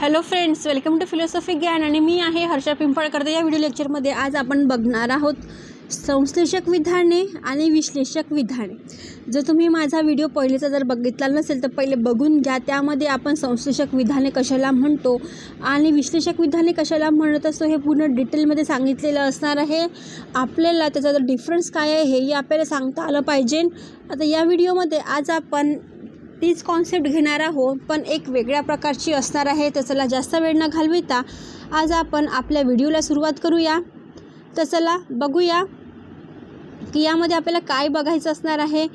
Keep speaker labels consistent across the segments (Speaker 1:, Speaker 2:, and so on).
Speaker 1: Hello friends welcome to philosophy ज्ञान आणि मी आहे हर्षा पिंपळकर. या व्हिडिओ लेक्चरमध्ये आज आपण बघणार आहोत संश्लेषक विधाने आणि विश्लेषक विधाने. जर तुम्ही माझा व्हिडिओ पहिलेचा जर बघितला नसेल तर पहिले बघून घ्या. त्यामध्ये आपण संश्लेषक विधाने कशाला म्हणतो आणि विश्लेषक विधाने कशाला म्हणत असतो हे पूर्ण डिटेलमध्ये सांगितलेलं असणार आहे. आपल्याला त्याचा जर डिफरन्स काय आहे हेही आपल्याला सांगता आलं पाहिजे. आता या व्हिडिओमध्ये आज आपण तीच कॉन्सेप्ट घेणार आहोत पण एक वेगळ्या प्रकारची असणार आहे तर चला जास्त वेळ न घालविता आज आपण आपल्या व्हिडिओला सुरुवात करूया. तर चला बघूया की यामध्ये आपल्याला काय बघायचं असणार आहे.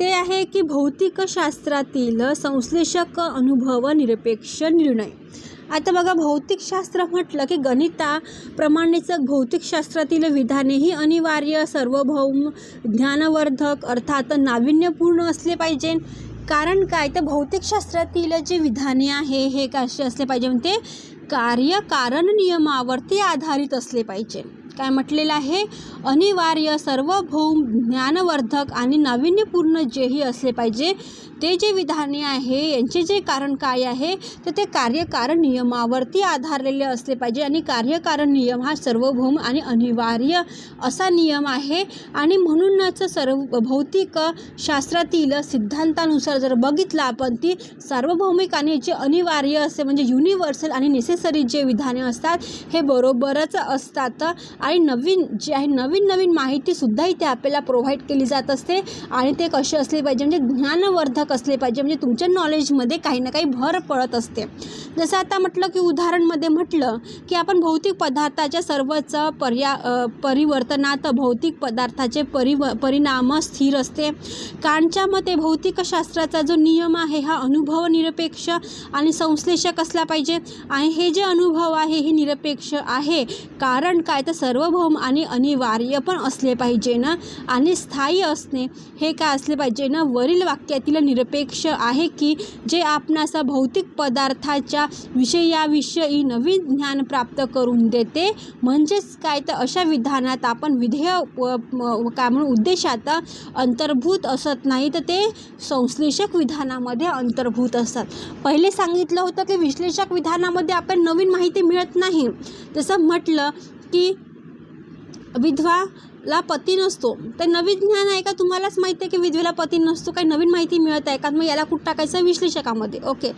Speaker 1: ते आहे की भौतिकशास्त्रातील संश्लेषक अनुभव निरपेक्ष निर्णय. आता बघा भौतिकशास्त्र म्हटलं की गणिताप्रमाणेच भौतिकशास्त्रातील विधाने ही अनिवार्य सार्वभौम ज्ञानवर्धक अर्थात नाविन्यपूर्ण असले पाहिजे. कारण काय? तर भौतिकशास्त्रातील जे विधाने आहे हे कसे असले पाहिजे? म्हणते कार्यकारण नियमावरती आधारित असले पाहिजे. काय म्हटलेलं आहे? अनिवार्य सार्वभौम ज्ञानवर्धक आणि नाविन्यपूर्ण जेही असले पाहिजे ते जे विधाने आहे यांचे जे कारण काय आहे तर ते कार्यकारण नियमावरती आधारलेले असले पाहिजे आणि कार्यकारण नियम हा सार्वभौम आणि अनिवार्य असा नियम आहे. आणि म्हणूनच सर्व भौतिक शास्त्रातील सिद्धांतानुसार जर बघितलं आपण ती सार्वभौमिक आणि जे अनिवार्य असे म्हणजे युनिव्हर्सल आणि नेसेसरी जे विधाने असतात हे बरोबरच असतात. आणि नवीन जे आहे नवीन नवीन माहितीसुद्धा इथे आपल्याला प्रोव्हाइड केली जात असते. आणि ते कसे असले पाहिजे? म्हणजे ज्ञानवर्धक असले पाहिजे. म्हणजे तुमच्या नॉलेजमध्ये काही ना काही भर पडत असते. जसं आता म्हटलं की उदाहरणमध्ये म्हटलं की आपण भौतिक पदार्थाच्या सर्वच पर्या परिवर्तनात भौतिक पदार्थाचे परिव परिणाम स्थिर असते. कांच्या मते भौतिकशास्त्राचा जो नियम आहे हा अनुभव निरपेक्ष आणि संश्लेषक असला पाहिजे. आणि हे जे अनुभव आहे हे निरपेक्ष आहे. कारण काय? तर सर्व सार्वभौम आणि अनिवार्य पण असले पाहिजे ना? आणि स्थायी असणे हे काय असले पाहिजे ना? वरील वाक्यातील निरपेक्ष आहे की जे आपणास भौतिक पदार्थाच्या विषयाविषयी नवीन ज्ञान प्राप्त करून देते? म्हणजेच काय? तर अशा विधानात आपण विधेय व- काय म्हणून उद्देशात अंतर्भूत असत नाही. तर ते संश्लेषक विधानामध्ये अंतर्भूत असतात. पहिले सांगितलं होतं की विश्लेषक विधानामध्ये आपण नवीन माहिती मिळत नाही. तसं म्हटलं की विधवाला पती नसतो. तर नवीन ज्ञान आहे का? तुम्हालाच माहिती आहे की विधवेला पती नसतो. काही नवीन माहिती मिळत आहे का? मग याला कुठं टाकायचं? विश्लेषकामध्ये. ओके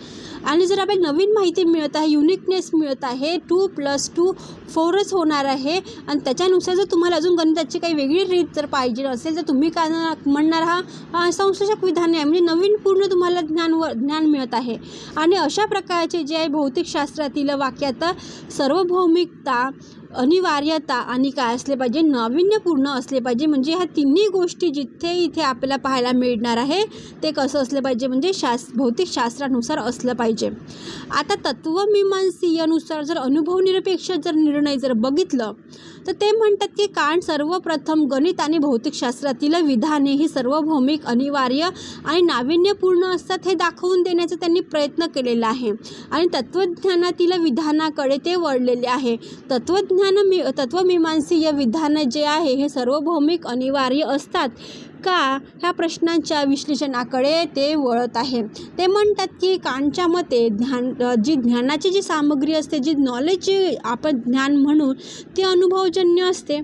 Speaker 1: आणि जर आपल्याला नवीन माहिती मिळत आहे युनिकनेस मिळत आहे टू प्लस टू फोरच होणार आहे आणि त्याच्यानुसार जर तुम्हाला अजून गणिताची काही वेगळी रीत जर पाहिजे असेल तर तुम्ही का म्हणणार? हा संश्लेषक विधान आहे. म्हणजे नवीन पूर्ण तुम्हाला ज्ञान व ज्ञान मिळत आहे. आणि अशा प्रकारचे जे आहे भौतिकशास्त्रातील वाक्यात सार्वभौमिकता अनिवार्यता आणि काय असले पाहिजे नाविन्यपूर्ण असले पाहिजे. म्हणजे ह्या तिन्ही गोष्टी जिथे इथे आपल्याला पाहायला मिळणार आहे ते कसं असलं पाहिजे? म्हणजे शास भौतिकशास्त्रानुसार असलं पाहिजे. आता तत्वमीमांसीयनुसार जर अनुभवनिरपेक्ष जर निर्णय जर बघितलं तर ते म्हणतात की कारण सर्वप्रथम गणित आणि भौतिकशास्त्रातील विधाने ही सार्वभौमिक अनिवार्य आणि नाविन्यपूर्ण असतात हे दाखवून देण्याचा त्यांनी प्रयत्न केलेला आहे. आणि तत्त्वज्ञानातील विधानाकडे ते वळलेले आहे. तत्त्वज्ञान मी तत्वमीमांसीय विधान जे आहे हे सार्वभौमिक अनिवार्य असतात का? ह्या प्रश्नांच्या विश्लेषणाकडे ते वळत आहे. ते म्हणतात की कांच्या मते ध्यान जी ज्ञानाची जी सामग्री असते जी नॉलेजची आपण ज्ञान म्हणून ती अनुभवजन्य असते.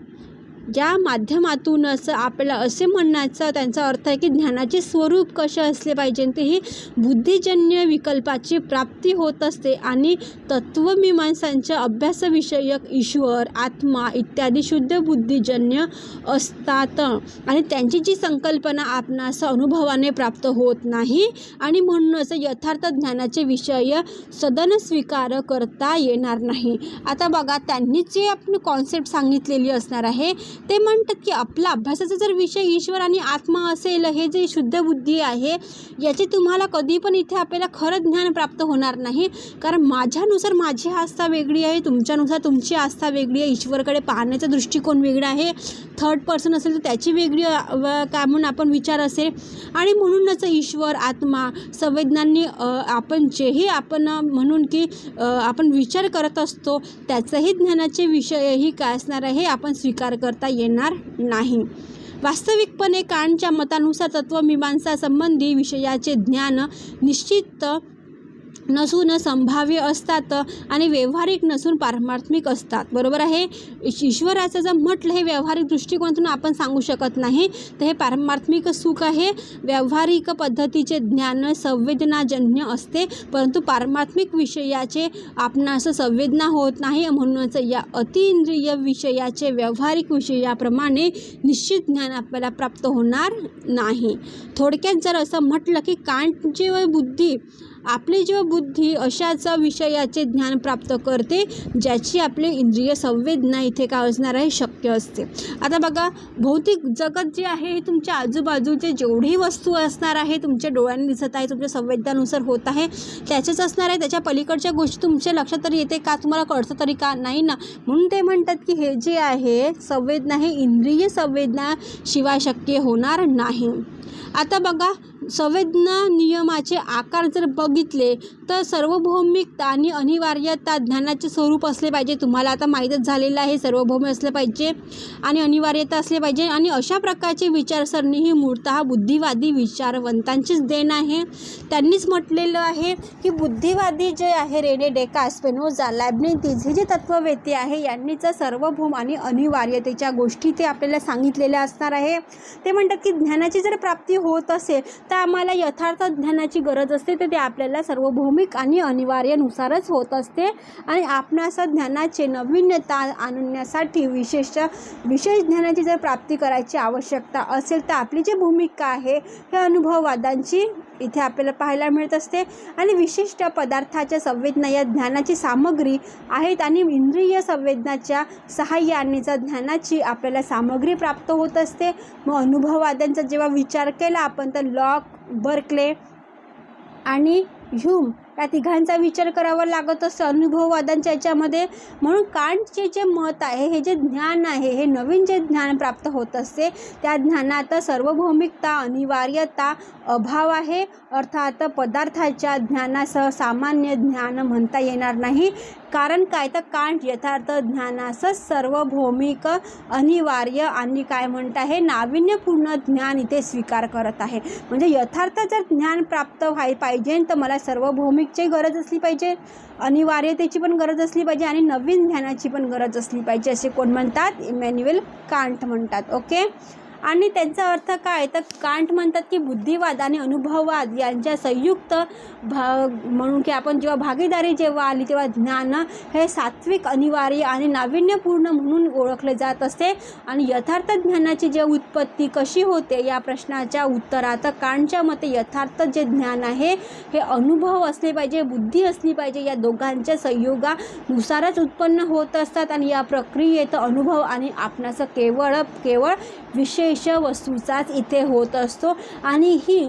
Speaker 1: ज्या माध्यमातूनच आपल्याला असे म्हणण्याचा त्यांचा अर्थ आहे की ज्ञानाचे स्वरूप कसे असले पाहिजे ते ही बुद्धिजन्य विकल्पाची प्राप्ती होत असते आणि तत्त्वमीमांसांच्या अभ्यासविषयक ईश्वर आत्मा इत्यादी शुद्ध बुद्धिजन्य असतात. आणि त्यांची जी संकल्पना आपणास अनुभवाने प्राप्त होत नाही आणि म्हणूनच यथार्थ ज्ञानाचे विषय सदन स्वीकार करता येणार नाही. आता बघा त्यांनी जे आपण कॉन्सेप्ट सांगितलेली असणार आहे ते म्हणतात की आपला अभ्यासाचा जर विषय ईश्वर आणि आत्मा असेल हे जे शुद्ध बुद्धी आहे याची तुम्हाला कधी पण इथे आपल्याला खरं ज्ञान प्राप्त होणार नाही. कारण माझ्यानुसार माझी आस्था वेगळी आहे तुमच्यानुसार तुमची आस्था वेगळी आहे. ईश्वरकडे पाहण्याचा दृष्टिकोन वेगळा आहे. थर्ड पर्सन असेल तर त्याची वेगळी काय म्हणून आपण विचार असेल. आणि म्हणूनच ईश्वर आत्मा संवेदनांनी आपण जेही आपण म्हणून की आपण विचार करत असतो त्याचंही ज्ञानाचे विषयही काय असणार आहे आपण स्वीकार करता येणार नाही. वास्तविकपणे कांटच्या मतानुसार तत्वमीमांसा संबंधी विषयाचे ज्ञान निश्चित नसून संभाव्य असतात आणि व्यावहारिक नसून पारमार्थमिक असतात. बरोबर आहे? ईश्वराचं जर म्हटलं हे व्यावहारिक दृष्टिकोनातून आपण सांगू शकत नाही. तर हे पारमार्थमिक सुख आहे. व्यावहारिक पद्धतीचे ज्ञान संवेदनाजन्य असते. परंतु पारमार्थमिक विषयाचे आपणास संवेदना होत नाही. म्हणूनच या अतिंद्रिय विषयाचे व्यावहारिक विषयाप्रमाणे निश्चित ज्ञान आपल्याला प्राप्त होणार नाही. थोडक्यात जर असं म्हटलं की कांटची व बुद्धी आपली जो बुद्धी अशाच विषयाचे ज्ञान प्राप्त करते ज्याची आपली इंद्रिय संवेदना इथे काय असणार आहे शक्य असते. आता बघा भौतिक जगत जे आहे हे तुमच्या आजूबाजूचे जेवढी वस्तू असणार आहे तुमच्या डोळ्यांनी दिसत आहे तुमच्या संवेदनानुसार होत आहे त्याचेच असणार आहे त्याच्या पलीकडच्या गोष्टी तुमच्या लक्षात तरी येते का तुम्हाला कळतं तरी का? नाही ना. म्हणून ते म्हणतात की हे जे आहे संवेदना हे इंद्रिय संवेदना शिवाय शक्य होणार नाही. आता बघा संवेदना नियमाचे आकार जर बघितले तर सार्वभौमिकता आणि अनिवार्यता ज्ञानाचे स्वरूप असले पाहिजे. तुम्हाला आता माहीतच झालेलं आहे सार्वभौम असले पाहिजे आणि अनिवार्यता असले पाहिजे. आणि अशा प्रकारची विचारसरणी ही मूळतः बुद्धिवादी विचारवंतांचीच देण आहे. त्यांनीच म्हटलेलं आहे की बुद्धिवादी जे आहे रेने डेका स्पेनोजा लॅबनेतीज हे जे तत्ववेत्ते आहे. यांनीच सार्वभौम आणि अनिवार्यतेच्या गोष्टी ते आपल्याला सांगितलेल्या असणार आहे. ते म्हणतात की ज्ञानाची जर प्राप्ती होत असेल तर आम्हाला यथार्थ ज्ञानाची गरज असते तर ते आपल्याला सार्वभौमिक आणि अनिवार्यनुसारच होत असते. आणि आपणास ज्ञानाचे नवीनता आणण्यासाठी विशेष विशेष ज्ञानाची जर प्राप्ती करायची आवश्यकता असेल तर आपली जी भूमिका आहे हे अनुभववादांची इथे आपल्याला पाहायला मिळत असते. आणि विशिष्ट पदार्थाच्या संवेदना या ज्ञानाची सामग्री आहेत आणि इंद्रिय संवेदनाच्या सहाय्यानेचा ज्ञानाची आपल्याला सामग्री प्राप्त होत असते. मग अनुभववाद्यांचा जेव्हा विचार केला आपण तर लॉक बर्कले आणि ह्यूम या तिघांचा विचार करावा लागत असतो अनुभववादांच्या याच्यामध्ये. म्हणून कांटचे जे मत आहे हे जे ज्ञान आहे हे नवीन जे ज्ञान प्राप्त होत असते त्या ज्ञानात सार्वभौमिकता अनिवार्यता अभाव आहे. अर्थात पदार्थाच्या ज्ञानासह सामान्य ज्ञान म्हणता येणार नाही. कारण काय? तर कांट यथार्थ ज्ञानासच सार्वभौमिक अनिवार्य आणि काय म्हणत आहे? नाविन्यपूर्ण ज्ञान इथे स्वीकार करत आहे. म्हणजे यथार्थ जर ज्ञान प्राप्त व्हाय पाहिजे तर मला सार्वभौमिकची गरज असली पाहिजे. अनिवार्यतेची पण गरज असली पाहिजे आणि नवीन ज्ञानाची पण गरज असली पाहिजे असे कोण म्हणतात? इमॅन्युएल कांट म्हणतात. ओके? आणि त्यांचा अर्थ काय? तर कांट म्हणतात की बुद्धिवाद आणि अनुभववाद यांच्या संयुक्त भा म्हणून की आपण जेव्हा भागीदारी जेव्हा आली तेव्हा ज्ञान हे सात्विक अनिवार्य आणि नाविन्यपूर्ण म्हणून ओळखले जात असते. आणि यथार्थ ज्ञानाची जे उत्पत्ती कशी होते या प्रश्नाच्या उत्तरात कांटच्या मते यथार्थ जे ज्ञान आहे हे अनुभव असले पाहिजे बुद्धी असली पाहिजे या दोघांच्या संयोगानुसारच उत्पन्न होत असतात. आणि या प्रक्रियेत अनुभव आणि आपणाचं केवळ केवळ विशेष वस्तूचाच इथे होत असतो आणि ही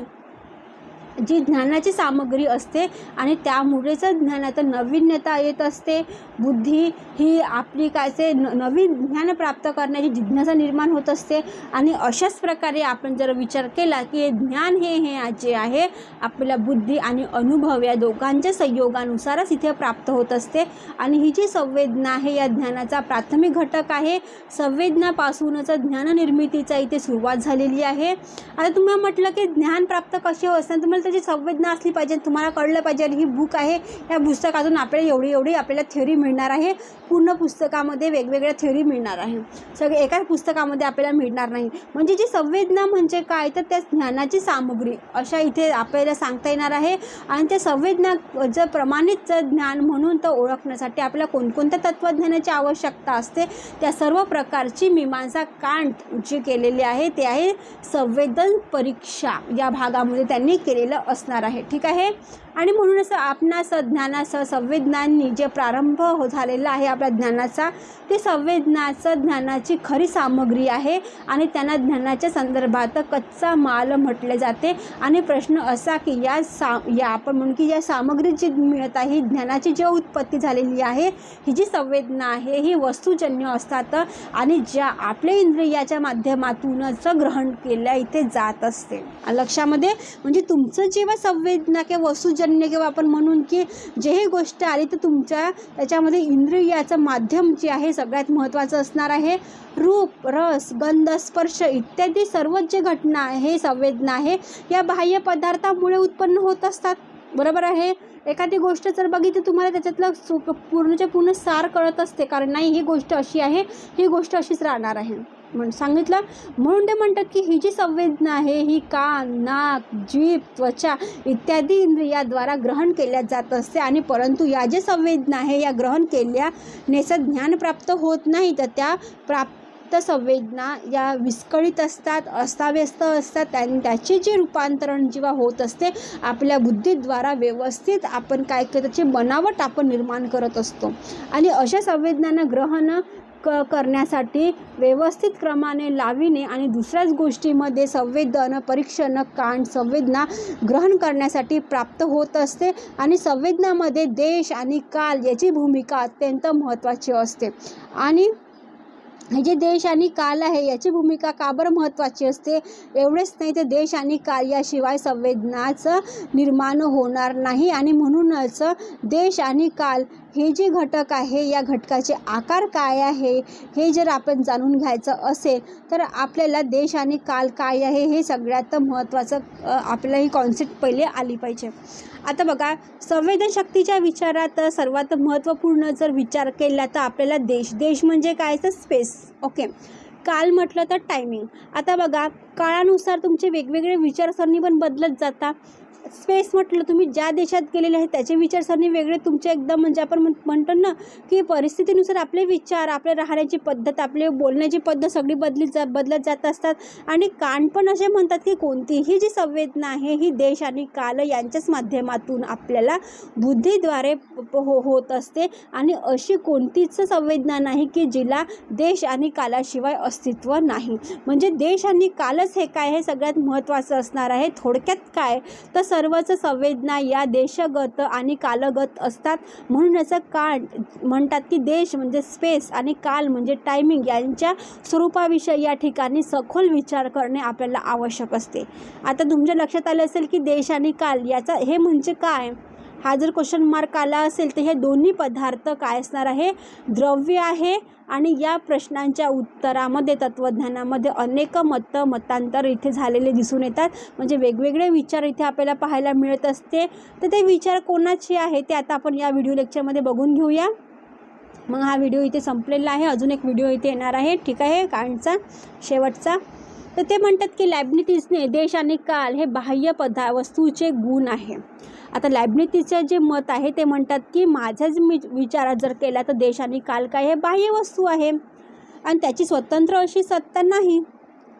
Speaker 1: जी ज्ञानाची सामग्री असते आणि त्यामुळेच ज्ञानात नवीन्यता येत असते. बुद्धी ही आपली काय ते न नवीन ज्ञान प्राप्त करण्याची जिज्ञासा निर्माण होत असते. आणि अशाच प्रकारे आपण जर विचार केला की हे ज्ञान हे हे जे आहे आपल्याला बुद्धी आणि अनुभव या दोघांच्या संयोगानुसारच इथे प्राप्त होत असते. आणि ही जी संवेदना आहे या ज्ञानाचा प्राथमिक घटक आहे. संवेदनापासूनच ज्ञाननिर्मितीचा इथे सुरुवात झालेली आहे. आता तुम्हाला म्हटलं की ज्ञान प्राप्त कसे हो तुम्हाला त्याची संवेदना असली पाहिजे तुम्हाला कळलं पाहिजे आणि ही बुक आहे या पुस्तकातून आपल्याला एवढी एवढी आपल्याला थेअरी मिळणार आहे. पूर्ण पुस्तकामध्ये वेगवेगळ्या थेअरी मिळणार आहे. सगळे एकाच पुस्तकामध्ये आपल्याला मिळणार नाही. म्हणजे जी संवेदना म्हणजे काय? तर त्या ज्ञानाची सामग्री. अशा इथे आपल्याला सांगता येणार आहे. आणि त्या संवेदना जर प्रमाणित ज्ञान म्हणून तर ओळखण्यासाठी आपल्याला कोणकोणत्या तत्त्वज्ञानाची आवश्यकता असते? त्या सर्व प्रकारची मीमांसा कांट जी केलेली आहे. ते आहे संवेदन परीक्षा. या भागामध्ये त्यांनी केलेलं असणार आहे. ठीक आहे? आणि म्हणूनच आपणास ज्ञानासह संवेदनांनी जे प्रारंभ हो झालेला आहे आपल्या ज्ञानाचा ते संवेदनाचं ज्ञानाची खरी सामग्री आहे आणि त्यांना ज्ञानाच्या संदर्भात कच्चा माल म्हटले जाते. आणि प्रश्न असा की या सा या आपण म्हणू की या सामग्री जी मिळत आहे ही ज्ञानाची जी उत्पत्ती झालेली आहे ही जी संवेदना आहे ही वस्तूजन्य असतात आणि ज्या आपल्या इंद्रियाच्या माध्यमातूनच ग्रहण केल्या इथे जात असते. लक्षामध्ये? म्हणजे तुमचं जेव्हा संवेदना किंवा वस्तूजन्य किंवा आपण म्हणून की जे ही गोष्ट आली तर तुमच्या त्याच्यामध्ये इंद्रियाचं माध्यम जे आहे सगळ्यात महत्त्वाचं असणार आहे. रूप रस गंध स्पर्श इत्यादी सर्वच जे घटना आहे संवेदना आहे या बाह्य पदार्थामुळे उत्पन्न होत असतात. बरोबर आहे? एखादी गोष्ट जर बघितली तुम्हाला त्याच्यातलं सु पूर्णच्या पूर्ण सार कळत असते. कारण नाही ही गोष्ट अशी आहे ही गोष्ट अशीच राहणार आहे. म्हण सांगितलं. म्हणून ते म्हणतात की ही जी संवेदना आहे ही कान नाक जीभ त्वचा इत्यादी इंद्रियाद्वारा ग्रहण केल्या जात असते आणि परंतु या जे संवेदना आहे या ग्रहण केल्यानेचं ज्ञान प्राप्त होत नाही तर त्या प्राप्त संवेदना या विस्कळीत असतात अस्ताव्यस्त असतात आणि त्याचे जे रूपांतरण जेव्हा होत असते आपल्या बुद्धीद्वारा व्यवस्थित आपण काय करतो त्याची बनावट आपण निर्माण करत असतो. आणि अशा संवेदनांना ग्रहण क करण्यासाठी व्यवस्थित क्रमाने लाविणे आणि दुसऱ्याच गोष्टीमध्ये संवेदन परीक्षण कांड संवेदना ग्रहण करण्यासाठी प्राप्त होत असते आणि संवेदनामध्ये देश आणि काल याची भूमिका अत्यंत महत्त्वाची असते. आणि हे जे देश आणि काल आहे याची भूमिका का बरं महत्त्वाची असते? एवढेच नाही तर देश आणि काल याशिवाय संवेदनाचं निर्माण होणार नाही आणि म्हणूनच देश आणि काल हे जे घटक आहे या घटकाचे आकार काय आहे हे जर आपण जाणून घ्यायचं असेल तर आपल्याला देश आणि काल काय आहे हे सगळ्यात महत्त्वाचं आपल्याला ही कॉन्सेप्ट पहिले आली पाहिजे. आता बघा संवेदनशक्तीच्या विचारात सर्वात महत्त्वपूर्ण जर विचार केला तर आपल्याला देश. देश म्हणजे काय? तर स्पेस ओके काल म्हटलं तर टायमिंग आता बघा काळानुसार तुमचे वेगवेगळे विचारसरणी पण बदलत जाता स्पेस म्हटलं तुम्ही ज्या देशात गेलेले आहेत त्याचे विचारसरणी वेगळे तुमचे एकदम म्हणजे आपण म्हण- म्हणतो ना की परिस्थितीनुसार आपले विचार आपले राहण्याची पद्धत आपले बोलण्याची पद्धत सगळी बदली जा बदलत जात असतात. आणि कान पण असे म्हणतात की कोणतीही जी संवेदना आहे ही देश आणि काल यांच्याच माध्यमातून आपल्याला बुद्धीद्वारे प- हो होत असते. आणि अशी कोणतीच संवेदना नाही की जिला देश आणि कालाशिवाय अस्तित्व नाही. म्हणजे देश आणि कालच हे काय हे सगळ्यात महत्त्वाचं असणार आहे. थोडक्यात काय? तर सर्वच संवेदना या देशगत आणि कालगत असतात. म्हणून याचं काळ म्हणतात की देश म्हणजे स्पेस आणि काल म्हणजे टायमिंग यांच्या स्वरूपाविषयी या ठिकाणी सखोल विचार करणे आपल्याला आवश्यक असते. आता तुमच्या लक्षात आलं असेल की देश आणि काल याचा हे म्हणजे काय? हा जर क्वेश्चन मार्क आला असेल तर हे दोन्ही पदार्थ काय असणार आहे? द्रव्य आहे आणि या प्रश्नांच्या उत्तरामध्ये तत्त्वज्ञानामध्ये अनेक मतं मतांतर इथे झालेले दिसून येतात. म्हणजे वेगवेगळे विचार इथे आपल्याला पाहायला मिळत असते. तर ते विचार कोणाचे आहे ते आता आपण या व्हिडिओ लेक्चरमध्ये बघून घेऊया. मग हा व्हिडिओ इथे संपलेला आहे. अजून एक व्हिडिओ इथे येणार आहे. ठीक आहे? कांडचा शेवटचा. तर ते म्हणतात की लॅबनिटीजने देश आणि काल हे बाह्य पदा वस्तूचे गुण आहे. आता लॅबनिटीचं जे मत आहे ते म्हणतात की माझ्याच मी विचारात जर केला तर देश आणि काल काय हे बाह्य वस्तू आहे. आणि त्याची स्वतंत्र अशी सत्ता नाही.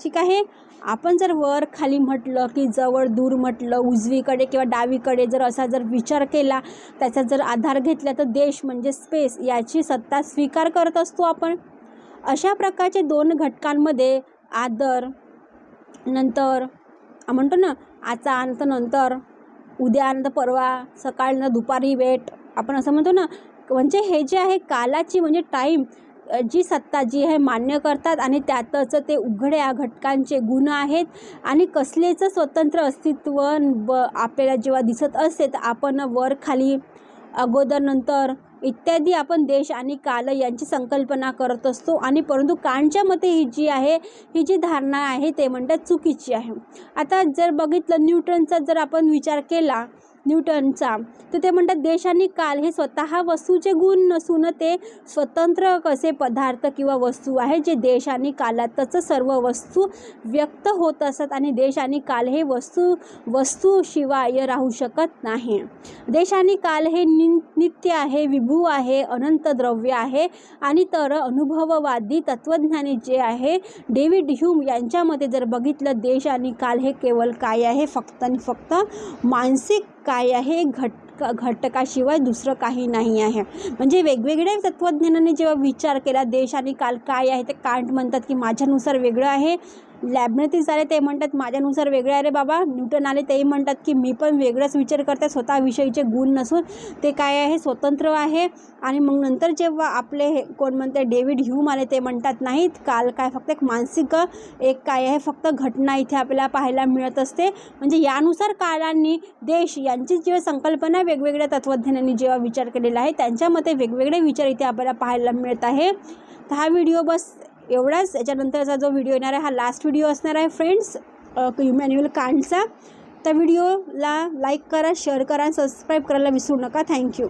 Speaker 1: ठीक आहे? आपण जर वर खाली म्हटलं की जवळ दूर म्हटलं उजवीकडे किंवा डावीकडे जर असा जर विचार केला त्याचा जर आधार घेतला तर देश म्हणजे स्पेस याची सत्ता स्वीकार करत असतो आपण. अशा प्रकारचे दोन घटकांमध्ये आदर नंतर म्हणतो ना आजचा आनंद नंतर उद्या आनंद परवा सकाळ न दुपारी वेट आपण असं म्हणतो ना म्हणजे हे जे आहे कालाची म्हणजे टाईम जी सत्ता जी आहे मान्य करतात आणि त्यातच ते उघड्या घटकांचे गुण आहेत आणि कसलेच स्वतंत्र अस्तित्व ब आपल्याला जेव्हा दिसत असते तर आपण वर खाली अगोदर नंतर इत्यादी आपण देश आणि काल यांची संकल्पना करत असतो. आणि परंतु कानच्या मते ही जी आहे ही जी धारणा आहे ते म्हणतात चुकीची आहे. आता जर बघितलं न्यूटनचा जर आपण विचार केला न्यूटनचा. तर ते म्हणतात देश आणि काल हे स्वतः वस्तूचे गुण नसून ते स्वतंत्र कसे पदार्थ किंवा वस्तू आहे जे देश आणि कालातच सर्व वस्तू व्यक्त होत असत आणि देश आणि काल हे वस्तू वस्तूशिवाय राहू शकत नाही. देश आणि काल हे नि नित्य आहे विभू आहे अनंत द्रव्य आहे आणि तर अनुभववादी तत्त्वज्ञानी जे आहे डेव्हिड ह्यूम यांच्यामध्ये जर बघितलं देश आणि काल हे केवळ काय आहे फक्त आणि फक्त मानसिक काय आहे? घट घटकाशिवाय दुसरं काही नाही आहे. म्हणजे वेगवेगळ्या तत्त्वज्ञानाने जेव्हा विचार केला देश आणि काल काय आहे ते कांट म्हणतात की माझ्यानुसार वेगळं आहे. लॅबनेतीस आले ते म्हणतात माझ्यानुसार वेगळे आहे रे बाबा. न्यूटन आले तेही म्हणतात की मी पण वेगळाच विचार करते स्वतःविषयीचे गुण नसून. ते काय आहे? स्वतंत्र आहे. आणि मग नंतर जेव्हा आपले हे कोण म्हणते डेव्हिड ह्यूम आले ते म्हणतात नाहीत काल काय फक्त एक मानसिक एक काय आहे? फक्त घटना इथे आपल्याला पाहायला मिळत असते. म्हणजे यानुसार काळांनी देश यांची जेव्हा संकल्पना वेगवेगळ्या तत्त्वज्ञानांनी जेव्हा विचार केलेला आहे त्यांच्यामध्ये वेगवेगळे विचार इथे आपल्याला पाहायला मिळत आहे. तर हा व्हिडिओ बस एवढाच याच्यानंतरचा जो व्हिडिओ येणार आहे हा लास्ट व्हिडिओ असणार आहे फ्रेंड्स इमॅन्युअल कांडचा त्या व्हिडिओला लाईक करा शेअर करा सबस्क्राईब करायला विसरू नका. थँक्यू